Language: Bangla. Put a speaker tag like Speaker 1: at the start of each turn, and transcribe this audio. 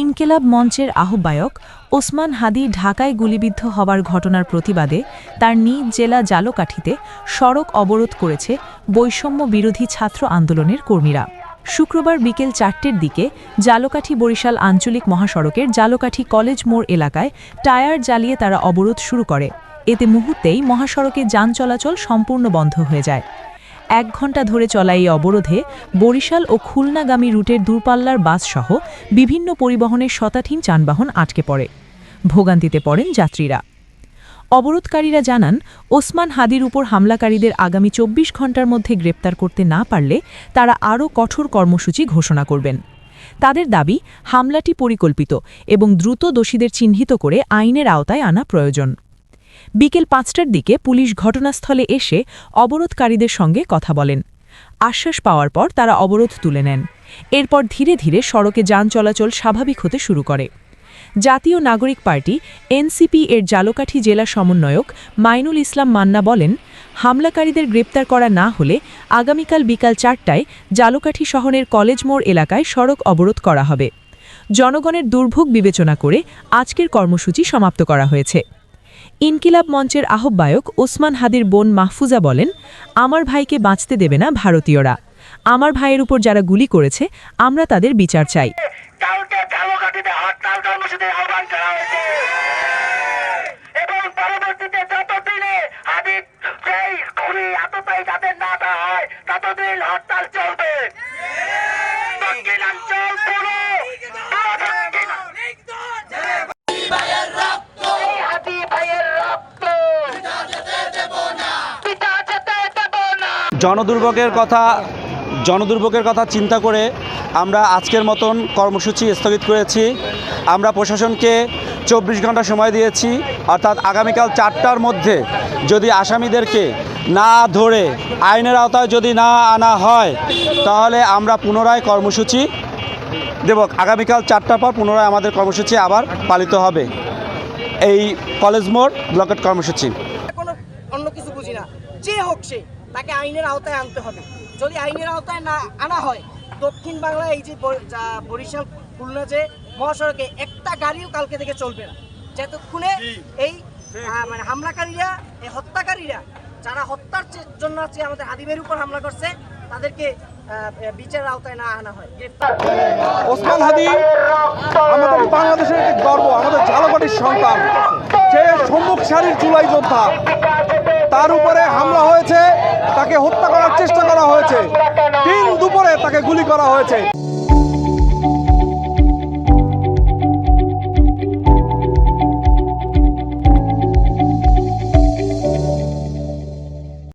Speaker 1: ইনকেলাব মঞ্চের আহ্বায়ক ওসমান হাদি ঢাকায় গুলিবিদ্ধ হবার ঘটনার প্রতিবাদে তার নিজ জেলা জালকাঠিতে সড়ক অবরোধ করেছে বৈষম্য বিরোধী ছাত্র আন্দোলনের কর্মীরা। শুক্রবার বিকেল চারটের দিকে জালকাঠি বরিশাল আঞ্চলিক মহাসড়কের জালকাঠি কলেজ মোড় এলাকায় টায়ার জ্বালিয়ে তারা অবরোধ শুরু করে। এতে মুহূর্তেই মহাসড়কে যান চলাচল সম্পূর্ণ বন্ধ হয়ে যায়। এক ঘণ্টা ধরে চলা এই অবরোধে বরিশাল ও খুলনাগামী রুটের দূরপাল্লার বাসসহ বিভিন্ন পরিবহনের শতাধীন যানবাহন আটকে পড়ে। ভোগান্তিতে পড়েন যাত্রীরা। অবরোধকারীরা জানান, ওসমান হাদির উপর হামলাকারীদের আগামী চব্বিশ ঘণ্টার মধ্যে গ্রেপ্তার করতে না পারলে তারা আরও কঠোর কর্মসূচি ঘোষণা করবেন। তাদের দাবি, হামলাটি পরিকল্পিত এবং দ্রুত দোষীদের চিহ্নিত করে আইনের আওতায় আনা প্রয়োজন। বিকেল পাঁচটার দিকে পুলিশ ঘটনাস্থলে এসে অবরোধকারীদের সঙ্গে কথা বলেন। আশ্বাস পাওয়ার পর তারা অবরোধ তুলে নেন। এরপর ধীরে ধীরে সড়কে যান চলাচল স্বাভাবিক হতে শুরু করে। জাতীয় নাগরিক পার্টি, এনসিপি এর জালকাঠি জেলা সমন্বয়ক মাইনুল ইসলাম মান্না বলেন, হামলাকারীদের গ্রেপ্তার করা না হলে আগামীকাল বিকাল চারটায় জালকাঠি শহরের কলেজ মোড় এলাকায় সড়ক অবরোধ করা হবে। জনগণের দুর্ভোগ বিবেচনা করে আজকের কর্মসূচি সমাপ্ত করা হয়েছে। ইনকিলাব মঞ্চের আহ্বায়ক ওসমান হাদির বোন মাহফুজা বলেন, আমার ভাইকে বাঁচতে দেবে না ভারতীয়রা। আমার ভাইয়ের উপর যারা গুলি করেছে, আমরা তাদের বিচার চাই।
Speaker 2: জনদুর্ভোগের কথা জনদুর্ভোগের কথা চিন্তা করে আমরা আজকের মতন কর্মসূচি স্থগিত করেছি। আমরা প্রশাসনকে চব্বিশ ঘণ্টা সময় দিয়েছি, অর্থাৎ আগামীকাল চারটার মধ্যে যদি আসামিদেরকে না ধরে, আইনের আওতায় যদি না আনা হয়, তাহলে আমরা পুনরায় কর্মসূচি দেব। আগামীকাল চারটার পর পুনরায় আমাদের কর্মসূচি আবার পালিত হবে। এই কলেজ মোড় ব্লকেট কর্মসূচি।
Speaker 3: অন্য কিছু বুঝি না। যে হোক সে। তাকে আইনের আওতায় আনতে হবে। যদি আইনের আওতায় না আনা হয় দক্ষিণ বাংলায় এই যে বরিশাল খুলনা যে মহাসড়কে একটা গাড়িও কালকে থেকে চলবে না। যতক্ষণে এই মানে হামলাকারীরা এই হত্যাকারীরা যারা হত্যার জন্য আছে আমাদের হাদিমের উপর হামলা করছে তাদেরকে বিচারের আওতায় না আনা হয়।
Speaker 4: ওসমান হাদি আমাদের বাংলাদেশের একটি গর্ব আমাদের ঝালকাঠির সন্তান সে সম্মুখ সারির জুলাই যোদ্ধা তার উপরে হামলা হয়েছে, তাকে হত্যা করার চেষ্টা করা হয়েছে। তিন দুপুরে তাকে গুলি করা হয়েছে।